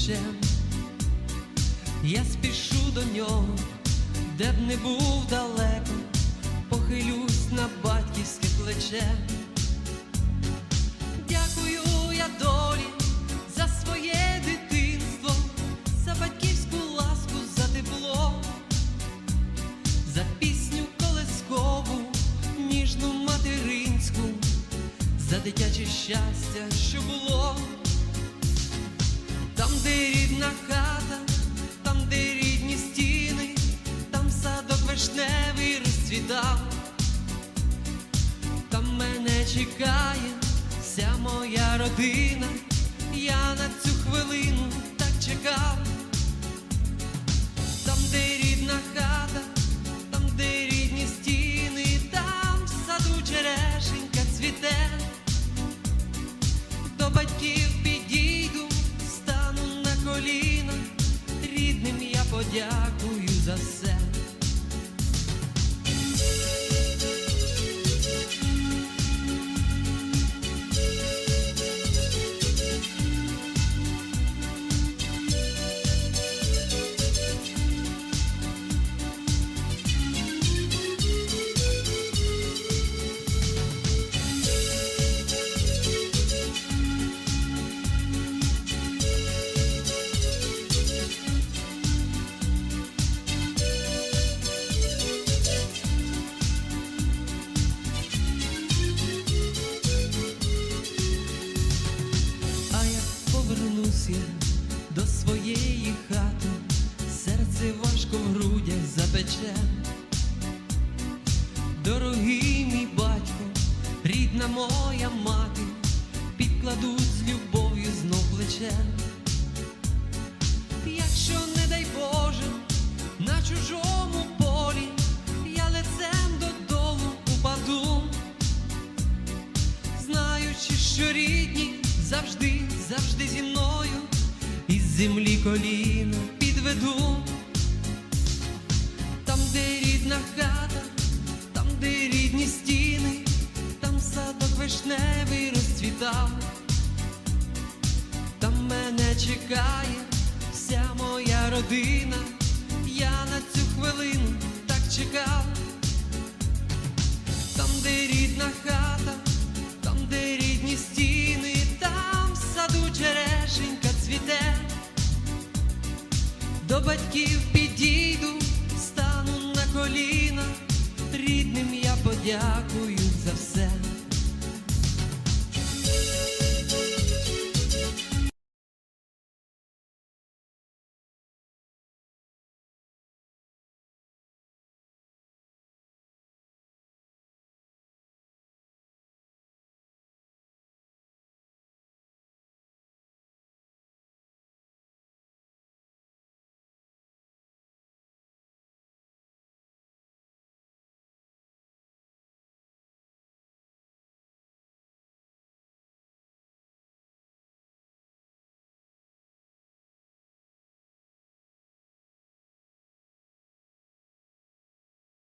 обличчям, я спішу до нього, де б не був далеко, похилюсь на батьківське плече. Дякую я долі за своє дитинство, за батьківську ласку, за тепло, за пісню колескову, ніжну материнську, за дитяче щастя, що було. Там, де рідна хата, там, де рідні стіни, там садок вишневий розцвітав, там мене чекає вся моя родина, я на цю хвилину так чекав, подякую за все. Повернусь я до своєї хати, серце важко в грудях запече. Дорогий мій батько, рідна моя мати, підкладуть з любов'ю знов плече. Якщо, не дай Боже, на чужому полі я лицем додолу упаду, знаючи, що рідні завжди, завжди зі мною, із землі коліна підведу. Там, де рідна хата, там, де рідні стіни, там садок вишневий розцвітав, там мене чекає вся моя родина, я на цю хвилину так чекав, там, де рідна хата, батьків підійду, стану на коліна, рідним я подякую